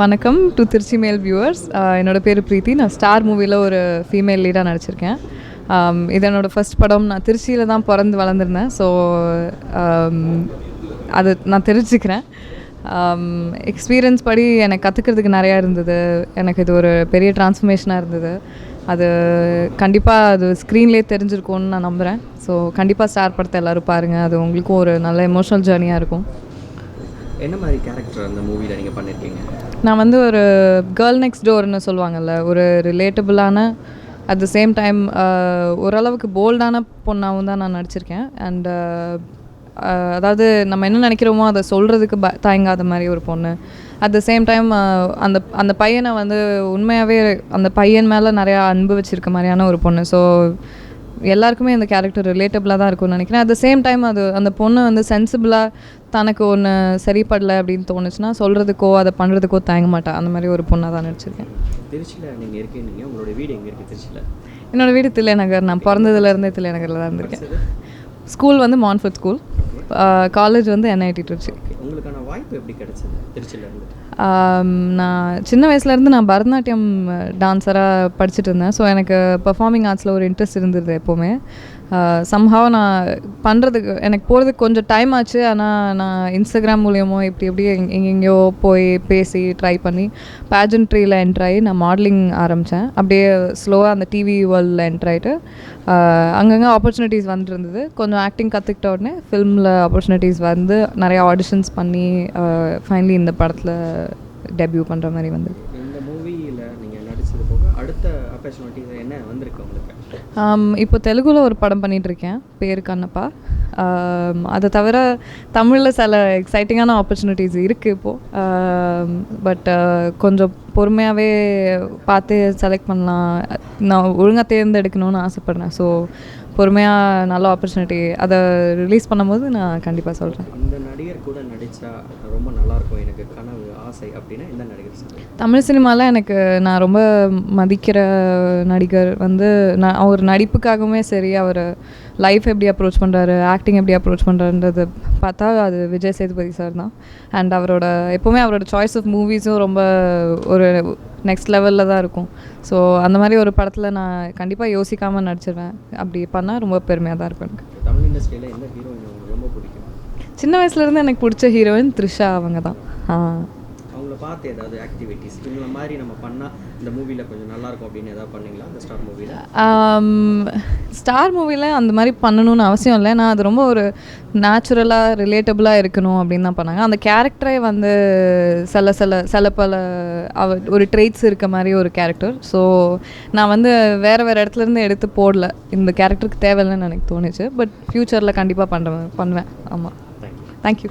வணக்கம் டு திருச்சி மேல் வியூவர்ஸ் என்னோட பேர் பிரீத்தி. நான் ஸ்டார் மூவியில் ஒரு ஃபீமேல் லீடாக நடிச்சிருக்கேன். இது என்னோடய ஃபர்ஸ்ட் படம். நான் திருச்சியில் தான் பிறந்து வளர்ந்துருந்தேன். ஸோ அது நான் தெரிஞ்சுக்கிறேன். எக்ஸ்பீரியன்ஸ் படி எனக்கு கற்றுக்கிறதுக்கு நிறையா இருந்தது. எனக்கு இது ஒரு பெரிய டிரான்ஸ்ஃபர்மேஷனாக இருந்தது. அது கண்டிப்பாக அது ஸ்க்ரீன்லேயே தெரிஞ்சிருக்கும்னு நான் நம்புகிறேன் ஸோ கண்டிப்பாக ஸ்டார் படத்தை எல்லோரும் பாருங்கள் அது உங்களுக்கும் ஒரு நல்ல எமோஷனல் ஜேர்னியாக இருக்கும். என்ன மாதிரி கேரக்டர் அந்த மூவியில் நீங்கள் பண்ணியிருக்கீங்க நான் வந்து ஒரு கேர்ள் நெக்ஸ்ட் டோர்னு சொல்லுவாங்கல்ல ஒரு ரிலேட்டபிளான அட் த சேம் டைம் ஓரளவுக்கு போல்டான பொண்ணாகவும் தான் நான் நடிச்சிருக்கேன். அண்டு அதாவது நம்ம என்ன நினைக்கிறோமோ அதை சொல்கிறதுக்கு ப தயங்காத மாதிரி ஒரு பொண்ணு. அட் த சேம் டைம் அந்த அந்த பையனை வந்து உண்மையாகவே அந்த பையன் மேலே நிறையா அன்பு வச்சுருக்க மாதிரியான ஒரு பொண்ணு. ஸோ எல்லாருக்குமே இந்த கேரக்டர் ரிலேட்டபிளாக தான் இருக்கும்னு நினைக்கிறேன். அட் த சேம் டைம் அது அந்த பொண்ணு வந்து சென்சிபிளாக தனக்கு ஒன்று சரிப்படலை அப்படின்னு தோணுச்சுன்னா சொல்கிறதுக்கோ அதை பண்ணுறதுக்கோ தயங்க மாட்டா. அந்த மாதிரி ஒரு பொண்ணாக தான் நடிச்சிருக்கேன். திருச்சியில் நீங்கள் இருக்கீங்க. உங்களோட வீடு எங்கே இருக்குது திருச்சியில்? என்னோடய வீடு தில்லைநகர். நான் பிறந்ததுலேருந்தே தில்லைநகரில் தான் இருந்திருக்கேன். ஸ்கூல் வந்து மான்ஃபர்ட் ஸ்கூல் காலேஜ் வந்து என்ஐடி திருச்சி. உங்களுக்கான வாய்ப்பு எப்படி கிடைச்சது திருச்சியில் இருந்து நான் சின்ன வயசுலேருந்து நான் பரதநாட்டியம் டான்ஸராக படிச்சுட்டு இருந்தேன். ஸோ எனக்கு பெர்ஃபார்மிங் ஆர்ட்ஸில் ஒரு இன்ட்ரெஸ்ட் இருந்தது எப்போவுமே. Uh, சம்ஹாவ் நான் பண்ணுறதுக்கு எனக்கு போகிறதுக்கு கொஞ்சம் டைம் ஆச்சு. ஆனால் நான் இன்ஸ்டாகிராம் மூலியமோ இப்படி எப்படி எங் எங்கெங்கேயோ போய் பேசி ட்ரை பண்ணி பேஜன்ட்ரியில் என்ட்ரு ஆகி நான் மாடலிங் ஆரம்பித்தேன் அப்படியே ஸ்லோவாக அந்த டிவி வேர்ல்டில் என்ட்ரு ஆகிட்டு uh, அங்கங்கே ஆப்பர்ச்சுனிட்டிஸ் வந்துட்டு இருந்தது கொஞ்சம் ஆக்டிங் கற்றுக்கிட்ட உடனே ஃபில்மில் ஆப்பர்ச்சுனிட்டிஸ் வந்து நிறையா ஆடிஷன்ஸ் பண்ணி uh, ஃபைனலி இந்த படத்தில் டெபியூ பண்ணுற மாதிரி வந்து இந்த மூவியில் நீங்கள் நடிச்சது போக என்ன வந்திருக்கு உங்களுக்கு? இப்போ தெலுங்குல ஒரு படம் பண்ணிட்டு இருக்கேன் பேர் கண்ணப்பா. அதை தவிர தமிழில் சில எக்ஸைட்டிங்கான ஆப்பர்ச்சுனிட்டிஸ் இருக்குது இப்போது பட் கொஞ்சம் பொறுமையாகவே பார்த்து செலக்ட் பண்ணலாம். நான் ஒழுங்காக தேர்ந்தெடுக்கணும்னு ஆசைப்பட்றேன். ஸோ பொறுமையாக நல்ல ஆப்பர்ச்சுனிட்டி அதை ரிலீஸ் பண்ணும்போது நான் கண்டிப்பாக சொல்கிறேன் நடிகர் கூட நடித்தா ரொம்ப நல்லாயிருக்கும் எனக்கு கனவு ஆசை அப்படின்னா எந்த நடிகர் சொல்லுங்க தமிழ் சினிமாவில் எனக்கு நான் ரொம்ப மதிக்கிற நடிகர் வந்து நான் அவர் நடிப்புக்காகவுமே சரி அவர் லைஃப் எப்படி அப்ரோச் பண்ணுறாரு ஆக்டிங் எப்படி அப்ரோச் பண்ணுறாருன்றது பார்த்தா அது விஜய் சேதுபதி சார் தான். அண்ட் அவரோட எப்போவுமே அவரோட சாய்ஸ் ஆஃப் மூவிஸும் ரொம்ப ஒரு நெக்ஸ்ட் லெவலில் தான் இருக்கும். ஸோ அந்த மாதிரி ஒரு படத்தில் நான் கண்டிப்பாக யோசிக்காமல் நடிச்சிருவேன். அப்படி பண்ணால் ரொம்ப பெருமையாக தான் இருக்கும் எனக்கு. தமிழ் இண்டஸ்ட்ரியில் எந்த ஹீரோயின் பிடிக்கும் சின்ன வயசுலேருந்து எனக்கு பிடிச்ச ஹீரோயின் த்ரிஷா அவங்க தான் பார்த்து ஏதாவது ஆக்டிவிட்டீஸ் இவங்கள மாதிரி நம்ம பண்ணால் இந்த மூவியில் கொஞ்சம் நல்லாயிருக்கும் அப்படின்னு ஏதாவது பண்ணீங்களா? அந்த ஸ்டார் மூவியில் ஸ்டார் மூவியில் அந்த மாதிரி பண்ணணும்னு அவசியம் இல்லை. நான் அது ரொம்ப ஒரு நேச்சுரலாக ரிலேட்டபுளாக இருக்கணும் அப்படின்னு தான் பண்ணாங்க. அந்த கேரக்டரே வந்து சில சில சில பல அவ ஒரு ட்ரெய்ட்ஸ் இருக்க மாதிரி ஒரு கேரக்டர் ஸோ நான் வந்து வேறு வேறு இடத்துலேருந்து எடுத்து போடல. இந்த கேரக்டருக்கு தேவையில்லைன்னு எனக்கு தோணுச்சு. பட் ஃப்யூச்சரில் கண்டிப்பாக பண்ணுவேன். பண்ணுவேன் ஆமாம் தேங்க்யூ